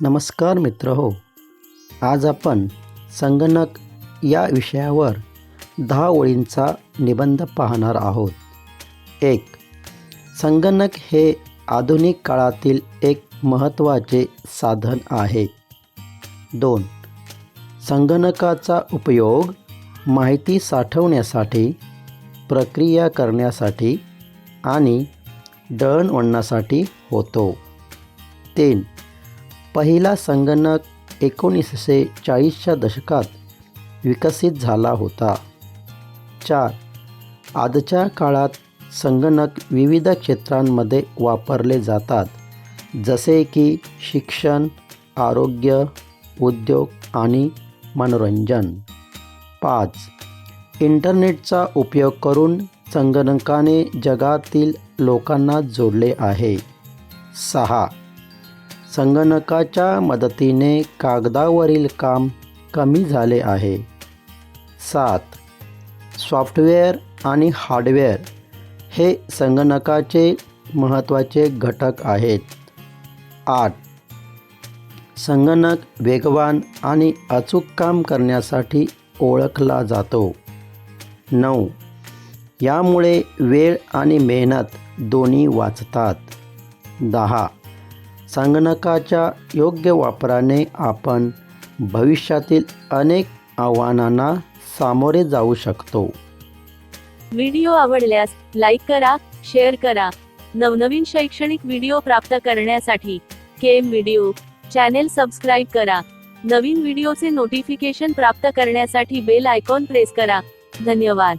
नमस्कार मित्र हो. आज आपण संगणक या विषयावर दहा ओळींचा निबंध पाहणार आहोत. एक संगणक हे आधुनिक काळातील एक महत्त्वाचे साधन आहे. दोन संगणकाचा उपयोग माहिती साठवण्यासाठी प्रक्रिया करण्यासाठी आणि दळणवळणासाठी होतो. तीन पहिला संगणक एकोणीसशे चाळीसच्या दशकात विकसित झाला होता. चार. आजच्या काळात संगणक विविध क्षेत्रांमध्ये वापरले जातात. जसे की शिक्षण आरोग्य उद्योग आणि मनोरंजन. पाच. इंटरनेटचा उपयोग करून संगणकाने जगातील लोकांना जोडले आहे. सहा. संगणकाच्या मदतीने कागदावरील काम कमी झाले आहे. सात. सॉफ्टवेअर आणि हार्डवेअर हे संगणकाचे महत्त्वाचे घटक आहेत. आठ. संगणक वेगवान आणि अचूक काम करण्यासाठी ओळखला जातो. नऊ. यामुळे वेळ आणि मेहनत दोन्ही वाचतात. दहा. संगणकाच्या योग्य वापराने आपण भविष्यातील अनेक आव्हानांना सामोरे जाऊ शकतो. व्हिडिओ आवडल्यास लाईक करा शेअर करा. नवनवीन शैक्षणिक व्हिडिओ प्राप्त करण्यासाठी केम व्हिडिओ चॅनेल सबस्क्राईब करा. नवीन व्हिडिओचे नोटिफिकेशन प्राप्त करण्यासाठी बेल आयकॉन प्रेस करा. धन्यवाद.